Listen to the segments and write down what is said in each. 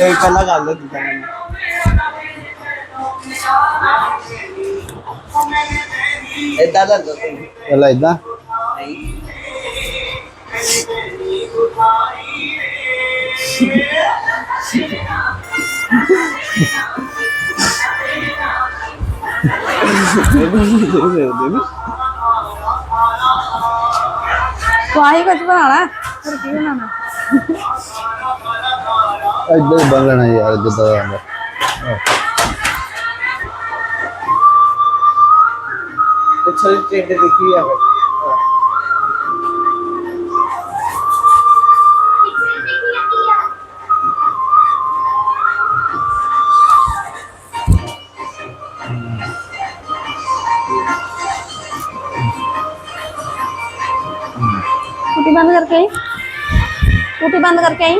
ਕੋਈ ਪਹਿਲਾਂ ਲਓ ਜਿੱਦਾਂ ਮੈਨੂੰ। ਇਦਾਂ ਦਾ ਦੋ ਤੁਸੀਂ। ਪਹਿਲਾਂ ਇਦਾਂ ਤੂੰ ਕੁਝ ਬਣਾਣਾ ਫਿਰ ਕੀ ਬਣਾਣਾ ਇਦਾਂ ਹੀ ਬਣ ਲੈਣਾ ਯਾਰ ਜਿੱਦਾਂ ਦਾ ਆਉਂਦਾ ਪਿੱਛੇ ਟ੍ਰੇਡ ਦੇਖੀ ਆ ਫਿਰ टूटी बंद करके आई टूटी बंद करके आई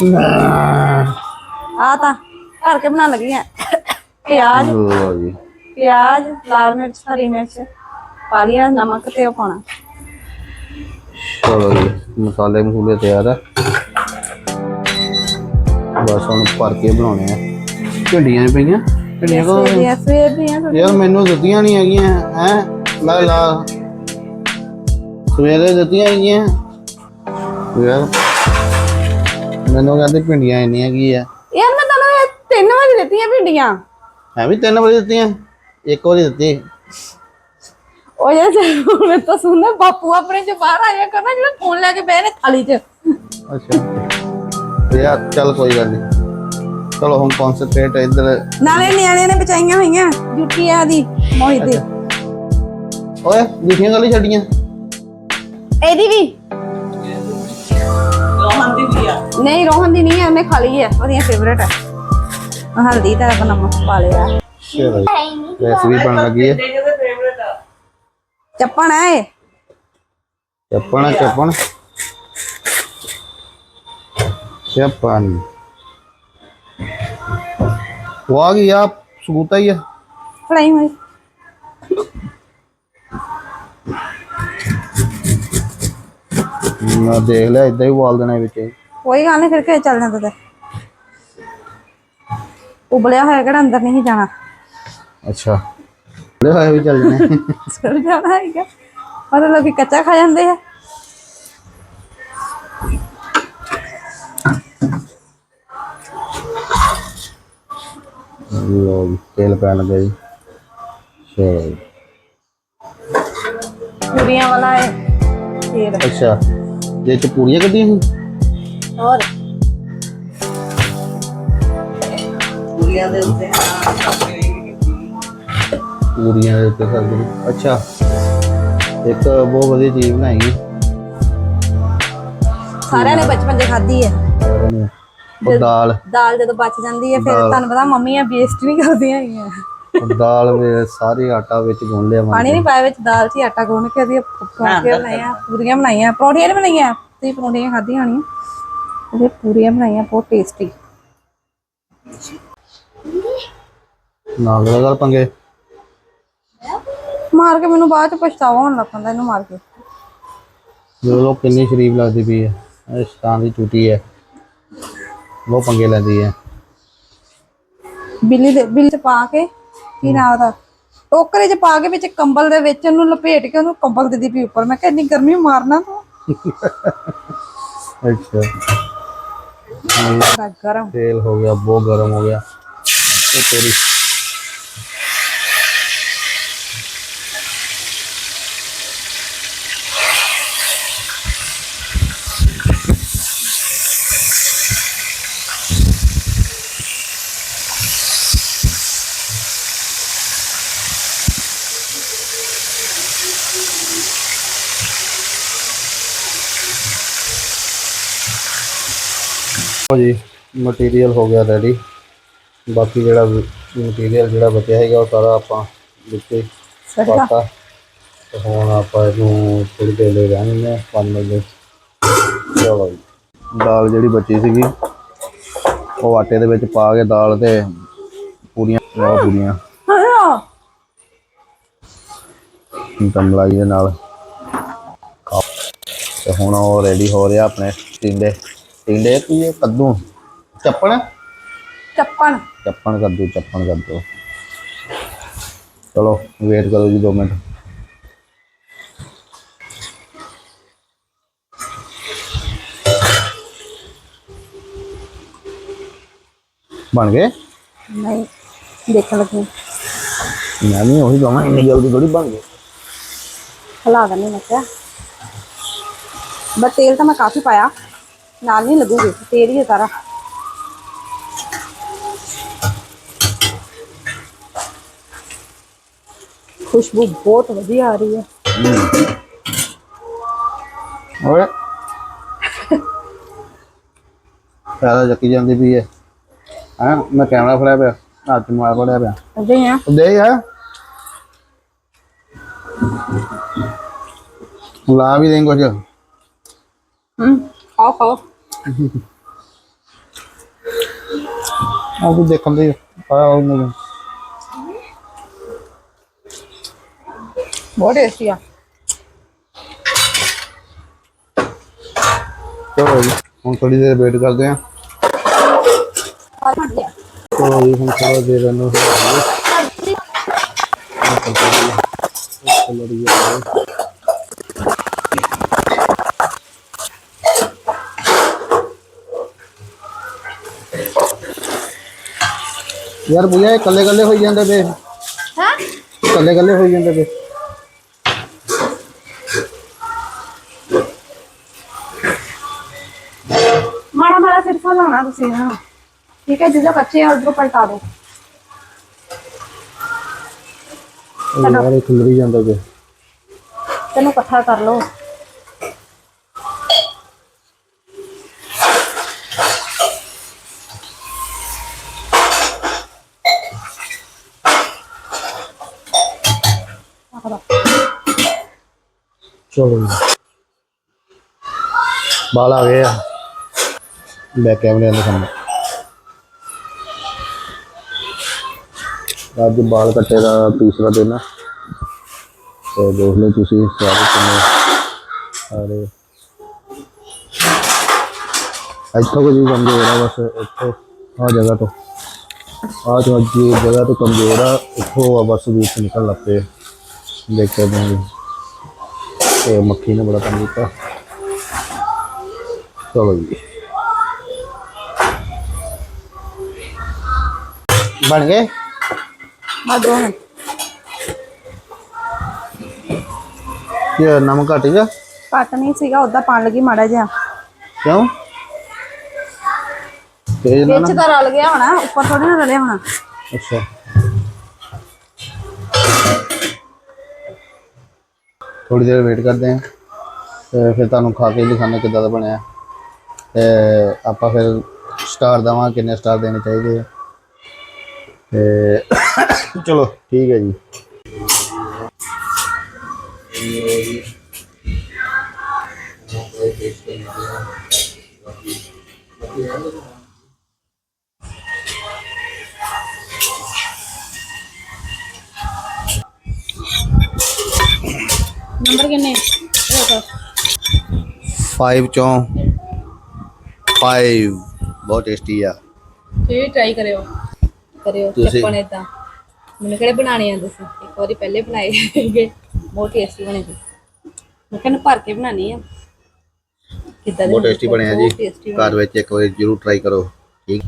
ਆ ਤਾਂ ਘਰ ਕੇ ਬਣਾ ਲੱਗੀ ਆ। ਪਿਆਜ਼। ਪਿਆਜ਼ ਲਾਲ ਮਿਰਚ ਹਰੀ ਮਿਰਚ ਪਾ ਨਮਕ ਤੇ ਪਾਣਾ ਚਲੋ ਜੀ ਮਸਾਲੇ ਮਸੂਲੇ ਤਿਆਰ ਆ। ਬਸ ਹੁਣ ਭਰ ਕੇ ਬਣਾਉਣੇ ਆ। ਝੰਡੀਆਂ ਪਈਆਂ। ਯਾਰ ਮੈਨੂੰ ਦਿੱਤੀਆਂ ਨਹੀਂ ਹੈਗੀਆਂ ਹੈ? ਮੈਂ ਲਾ। ਸਵੇਰੇ ਦਿੱਤੀਆਂ ਹੈਗੀਆਂ। ਯਾਰ ਮੈਨੂੰ ਕਹਿੰਦੇ ਭਿੰਡੀਆਂ ਇੰਨੀਆਂ ਕੀ ਆ? ਯਾਰ ਮੈਂ ਤੁਹਾਨੂੰ ਇਹ ਤਿੰਨ ਵਾਰੀ ਦਿੱਤੀਆਂ ਭਿੰਡੀਆਂ। ਐ ਵੀ ਤਿੰਨ ਵਾਰੀ ਦਿੱਤੀਆਂ ਇੱਕ ਵਾਰੀ ਦਿੱਤੀ। ਉਹ ਯਾਰ ਜਦੋਂ ਮੈਂ ਤਾਂ ਸੁਣਦਾ ਬਾਪੂ ਆਪਣੇ ਚ ਬਾਹਰ ਆਇਆ ਕਰਨਾ ਜਿਹੜਾ ਫੋਨ ਲੈ ਕੇ ਬਹਿ ਨੇ ਥਾਲੀ 'ਚ। ਅੱਛਾ। ਯਾਰ ਚੱਲ ਕੋਈ ਗੱਲ ਨਹੀਂ ਚਲੋ ਹੁਣ ਕਨਸੈਂਟਰੇਟ ਇੱਧਰ। ਨਾਲੇ ਨਿਆਣੇ ਨੇ ਬਚਾਈਆਂ ਹੋਈਆਂ ਜੁੱਤੀਆਂ ਦੀ ਮੋਹਿਤ ਦੇ। ਓਏ ਜੁੱਤੀਆਂ ਗੱਲ ਛੱਡੀਆਂ? ਇਹਦੀ ਵੀ। ਨਹੀਂ ਰੋਹਨ ਦੀ ਨਹੀਂ ਹੈ ਉਹਨੇ ਖਾ ਲਈ ਹੈ ਉਹਦੀਆਂ ਫੇਵਰੇਟ ਹੈ। ਹਲਦੀ ਆਪਾਂ ਨਮਕ ਪਾ ਲਿਆ। ਚਲੋ ਬਣ ਲੱਗੀ ਹੈ। ਦੇ ਚੱਪਣ ਹੈ ਇਹ। ਚੱਪਣ ਚੱਪਣ। ਚੱਪਣ। ਉਹ ਆ ਗਈ ਆ ਸਬੂਤਾ ਹੀ ਆ। ਫੜਾਈ ਹੋਈ। ਮੈਂ ਦੇਖ ਲਿਆ ਇਦਾਂ ਹੀ ਉਬਾਲ ਦੇਣਾ ਵਿੱਚ। ਕੋਈ ਗੱਲ ਨਹੀਂ ਫਿਰ ਕੇ ਚੱਲ ਜਾਂਦਾ ਤੇ? ਉਬਲਿਆ ਹੋਇਆ ਕਿਹੜਾ ਅੰਦਰ ਨਹੀਂ ਜਾਣਾ। ਅੱਛਾ। ਲੈ ਹੋਇਆ ਵੀ ਚੱਲ ਜਣੇ। ਚਲ ਜਾਣਾ ਹੈਗਾ ਮਤਲਬ ਕਿ ਕੱਚਾ ਖਾ ਜਾਂਦੇ ਆ। ਲੋ ਤੇਲ ਪੈਣ ਲੱਗਾ ਜੀ। ਪੂਰੀਆਂ ਵਾਲਾ ਹੈ ਤੇਲ ਅੱਛਾ। ਜੇ ਚ ਪੂਰੀਆਂ ਕੱਢੀਆਂ ਸੀ? ਹੋਰ? ਪੂਰੀਆਂ ਦੇ ਉੱਤੇ ਪੂਰੀਆਂ ਦੇ ਉੱਤੇ ਸਬਜ਼ੀ ਅੱਛਾ। ਇੱਕ ਬਹੁਤ ਵਧੀਆ ਚੀਜ਼ ਬਣਾਈ ਹੈ ਸਾਰਿਆਂ ਨੇ ਬਚਪਨ 'ਚ ਖਾਧੀ ਹੈ ਉਹ ਦਾਲ। ਦਾਲ ਜਦੋਂ ਬਚ ਜਾਂਦੀ ਹੈ ਫਿਰ ਤੁਹਾਨੂੰ ਪਤਾ ਮੰਮੀਆਂ ਵੇਸਟ ਨਹੀਂ ਕਰਦੀਆਂ ਹੈਗੀਆਂ। ਉਹ ਦਾਲ ਵੇ ਸਾਰੇ ਆਟਾ ਵਿੱਚ ਗੁੰਨ ਲਿਆ ਪਾਣੀ ਨਹੀਂ ਪਾਇਆ ਵਿੱਚ ਦਾਲ 'ਚ ਹੀ ਆਟਾ ਗੁੰਨ ਕੇ ਉਹਦੀਆਂ ਪਰੌਂਠੀਆਂ ਬਣਾਈਆਂ ਪੂਰੀਆਂ ਬਣਾਈਆਂ। ਪਰੌਂਠੀਆਂ ਨਹੀਂ ਬਣਾਈਆਂ ਤੁਸੀਂ ਪਰੌਂਠੀਆਂ ਖਾਧੀਆਂ ਹੋਣੀਆਂ। ਉਹਦੇ ਪੂਰੀਆਂ ਬਣਾਈਆਂ ਬਹੁਤ ਟੇਸਟੀ ਨਾਲ ਦਾ ਗੱਲ ਪੰਗੇ। ਮਾਰ ਕੇ ਮੈਨੂੰ ਬਾਅਦ 'ਚ ਪਛਤਾਵਾ ਹੋਣ ਲੱਗ ਪੈਂਦਾ ਇਹਨੂੰ ਮਾਰ ਕੇ। ਜੋ ਲੋਕ ਕਿੰਨੀ ਸ਼ਰੀਫ ਲੱਗਦੀ ਪਈ ਹੈ ਇਹ ਸ਼ਤਾਨ ਦੀ ਟੂਟੀ ਹੈ। ਉਹ ਪੰਗੇ ਲੈਂਦੀ ਹੈ। ਬਿੱਲੀ ਦੇ ਬਿੱਲ 'ਚ ਪਾ ਕੇ ਕੀ ਨਾ ਉਹਦਾ? ਟੋਕਰੇ 'ਚ ਪਾ ਕੇ ਵਿੱਚ ਕੰਬਲ ਦੇ ਵਿੱਚ ਉਹਨੂੰ ਲਪੇਟ ਕੇ ਉਹਨੂੰ ਕੰਬਲ ਦੇ ਦੀ ਵੀ ਉੱਪਰ। ਮੈਂ ਕਿਹਾ ਇੰਨੀ ਗਰਮੀ ਮਾਰਨਾ ਤੂੰ। ਅੱਛਾ। ਬੜਾ ਗਰਮ। ਤੇਲ ਹੋ ਗਿਆ ਬਹੁਤ ਗਰਮ ਹੋ ਗਿਆ। ਉਹ ਲਓ ਜੀ ਮਟੀਰੀਅਲ ਹੋ ਗਿਆ ਰੈਡੀ ਬਾਕੀ ਜਿਹੜਾ ਮਟੀਰੀਅਲ ਜਿਹੜਾ ਬਚਿਆ ਹੈਗਾ ਉਹ ਸਾਰਾ ਆਪਾਂ ਵਿੱਚ ਪਾਤਾ। ਤੇ ਹੁਣ ਆਪਾਂ ਇਹਨੂੰ ਥੋੜੀ ਦੇਰ ਲਈ ਰਹਿਣ ਦਿੰਦੇ ਹਾਂ ਪੰਜ ਮਿੰਟ ਲਈ। ਚਲੋ ਜੀ। ਦਾਲ ਜਿਹੜੀ ਬਚੀ ਸੀਗੀ ਉਹ ਆਟੇ ਦੇ ਵਿੱਚ ਪਾ ਕੇ ਦਾਲ ਤੇ ਪੂਰੀਆਂ ਬਹੁਤ ਪੂਰੀਆਂ ਹਾਂ ਦਮਲਾਈ ਦੇ ਨਾਲ। ਤੇ ਹੁਣ ਉਹ ਰੈਡੀ ਹੋ ਰਿਹਾ ਆਪਣੇ ਟਿੰਡੇ। ਟਿੰਡੇ ਕੀ ਇਹ ਕੱਦੂ ਚੱਪਣ ਚੱਪਣ ਚੱਪਣ ਕੱਦੂ ਚੱਪਣ ਕੱਦੂ ਚਲੋ ਵੇਟ ਕਰੋ ਜੀ 2 ਮਿੰਟ ਬਣ ਗਏ ਨਹੀਂ ਦੇਖਣ ਲੱਗੀ ਮੈਂ ਵੀ ਉਹੀ ਕਹਾਂ ਇੰਨੀ ਜਲਦੀ ਥੋੜੀ ਬਣ ਗਏ ਹਿਲਾ ਦਿੰਦੀ ਮੈਂ ਕਿਹਾ ਬਸ ਤੇਲ ਤਾਂ ਮੈਂ ਕਾਫੀ ਪਾਇਆ ਨਾਲ ਨਹੀਂ ਲੱਗੂਗੀ ਤੇਲ ਹੀ ਸਾਰਾ। ਖੁਸ਼ਬੂ ਬਹੁਤ ਵਧੀਆ ਆ ਰਹੀ ਹੈ। ਓਏ। ਸਾਰਾ ਚੱਕੀ ਜਾਂਦੀ ਵੀ ਹੈ। ਹਾਂ ਮੈਂ ਕੈਮਰਾ ਫੜਿਆ ਪਿਆ ਹੱਥ ਮਾਰ ਫੜਿਆ ਪਿਆ। ਹੀ ਆ। ਦੇ ਯਾਰ ਲਾ ਵੀ ਦੇਂ ਕੁਝ ਹੂੰ ਖਾਓ। ਉਹ ਵੀ ਦੇਖਣ ਦੇ ਪਾਇਆ ਉਹ ਮੈਨੂੰ ਬਹੁਤ ਟੇਸਟੀ ਆ। ਚਲੋ ਜੀ ਹੁਣ ਥੋੜੀ ਦੇਰ ਵੇਟ ਕਰਦੇ ਆ ਚਲੋ ਜੀ ਹੁਣ ਥੋੜਾ ਦੇਰ ਇਹਨੂੰ ਯਾਰ ਭਈਆ ਇਹ ਕੱਲੇ ਕੱਲੇ ਹੋਈ ਜਾਂਦੇ ਪਏ। ਹਾਂ? ਕੱਲੇ ਕੱਲੇ ਹੋਈ ਜਾਂਦੇ ਪਏ। ਮਾੜਾ ਮਾੜਾ ਸਿਰਫਾ ਲਾਉਣਾ ਤੁਸੀਂ ਹਾਂ। ਠੀਕ ਹੈ ਜਦੋਂ ਕੱਚੇ ਆ ਉਧਰੋਂ ਪਲਟਾ ਦਿਓ। ਯਾਰ ਇਹ ਜਾਂਦਾ ਤੈਨੂੰ ਇਕੱਠਾ ਕਰ ਲਓ। ਚਲੋ ਜੀ ਬਾਲ ਆ ਗਏ ਆ ਬੈਕ ਕੈਮਰੇ ਦੇ ਸਾਹਮਣੇ ਅੱਜ ਬਾਲ ਕੱਟੇ ਦਾ ਤੀਸਰਾ ਦਿਨ ਆ ਤੇ ਦੇਖ ਲਓ ਤੁਸੀਂ ਸਾਰੇ ਕਿੰਨੇ ਸਾਰੇ ਇੱਥੋਂ ਕੁਝ ਕਮਜ਼ੋਰ ਆ ਬਸ ਇੱਥੋਂ ਆ ਜਗ੍ਹਾ ਤੋਂ ਆ ਜੋ ਅੱਜ ਇਹ ਜਗ੍ਹਾ ਤੋਂ ਕਮਜ਼ੋਰ ਆ ਇੱਥੋਂ ਆ ਬਸ ਵਿੱਚ ਨਿਕਲ ਲੱਪੇ ਦੇਖ ਸਕਦੇ ਹੋ ਤੇ ਮੱਖੀ ਨੇ ਬੜਾ ਕੰਮ ਕੀਤਾ। ਚਲੋ ਜੀ। ਬਣ ਗਏ? ਆ ਦੋ ਮਿੰਟ ਇਹ ਨਮਕ ਘੱਟ ਗਿਆ ਘੱਟ ਨਹੀਂ ਸੀਗਾ ਉਦਾਂ ਪਾਣ ਲੱਗੀ ਮਾੜਾ ਜਿਹਾ। ਕਿਉਂ? ਤੇਜ਼ ਨਾ ਵਿੱਚ ਨਾ ਤਾਂ ਰਲ ਗਿਆ ਹੋਣਾ ਉੱਪਰ ਥੋੜੀ ਨਾ ਰਲਿਆ ਹੋਣਾ। ਅੱਛਾ। ਥੋੜੀ ਦੇਰ ਵੇਟ ਕਰਦੇ ਹਾਂ ਤੇ ਫਿਰ ਤੁਹਾਨੂੰ ਖਾ ਕੇ ਦਿਖਾਣਾ ਕਿੱਦਾਂ ਦਾ ਬਣਿਆ। ਤੇ ਆਪਾਂ ਫਿਰ ਸਟਾਰ ਦਵਾਂ ਕਿੰਨੇ ਸਟਾਰ ਦੇਣੇ ਚਾਹੀਦੇ ਆ। ਤੇ ਚਲੋ, ਠੀਕ ਹੈ ਜੀ। ਨੰਬਰ ਕਿੰਨੇ? 5 ਚੋਂ 5 ਬਹੁਤ ਟੇਸਟੀ ਆ। ਇਹ ਟਰਾਈ ਕਰਿਓ। ਕਰਿਓ ਤੁਸੀਂ- ਚੱਪਣ ਇਦਾਂ ਮੈਨੂੰ ਕਿਹੜੇ ਬਣਾਣੇ ਆਂਦੇ ਸੀ ਇੱਕ ਵਾਰੀ ਪਹਿਲੇ ਬਣਾਏ ਸੀਗੇ। ਬਹੁਤ ਟੇਸਟੀ ਬਣੇ ਸੀ। ਮੈਂ ਕਹਿੰਦਾ ਭਰ ਕੇ ਬਣਾਣੀ ਆ। ਕਿੱਦਾਂ ਦੇ ਬਹੁਤ ਟੇਸਟੀ ਬਣਿਆ ਜੀ। ਬਹੁਤ tasty ਬਣੇ। ਘਰ ਵਿੱਚ ਇੱਕ ਵਾਰੀ ਜ਼ਰੂਰ ਟਰਾਈ ਕਰੋ। ਠੀਕ।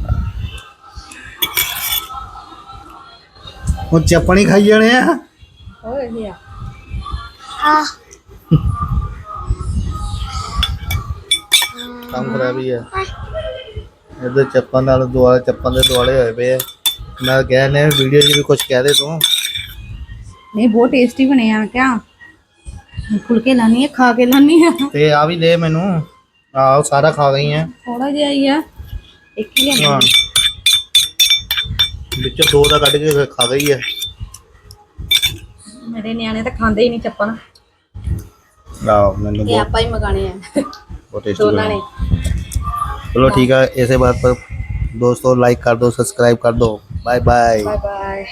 ਉਹ ਚੱਪਣੀ ਖਾਈ ਜਾਣੇ ਆ। ਹੋਰ ਇਹ ਆ? ਕੰਮ ਖਰਾਬ ਹੀ ਆ। ਇਧਰ ਚੱਪਣ ਨਾਲ ਦੁਆਲੇ ਚੱਪਣ ਦੇ ਦੁਆਲੇ ਹੋਏ ਪਏ ਆ। ਮੈਂ ਕਹਿ ਨੇ ਵੀਡੀਓ 'ਚ ਵੀ ਕੁਝ ਕਹਿ ਦੇ ਤੂੰ। ਨਹੀਂ ਬਹੁਤ ਟੇਸਟੀ ਬਣੇ ਆ ਕਿਆ ਫੁਲਕੇ ਲਾਣੀ ਹੈ ਖਾ ਕੇ ਲਾਣੀ ਆ। ਤੇ ਆ ਵੀ ਦੇ ਮੈਨੂੰ। ਆਹ ਸਾਰਾ ਖਾ ਗਈ ਆ। ਥੋੜਾ ਜਿਹਾ ਹੀ ਆ। ਇੱਕ ਹੀ ਹਾਂ। ਲਿਆਂਦਾ ਵਿੱਚੋਂ ਦੋ ਦਾ ਕੱਢ ਕੇ ਖਾ ਗਈ ਹੈ ਮੇਰੇ ਨਿਆਣੇ ਤਾਂ ਖਾਂਦੇ ਹੀ ਨਹੀਂ ਚੱਪਣ ਆਹ ਮੈਨੂੰ ਇਹ ਬਹੁਤ ਆਪਾਂ ਹੀ ਮਗਾਣੇ ਆ ਬਹੁਤ ਟੇਸਟੀ ਦੋਨਾਂ ਨੇ चलो ठीक है ऐसे बात पर दोस्तों लाइक कर दो सब्सक्राइब कर दो बाय बाय ਬਾਏ ਬਾਏ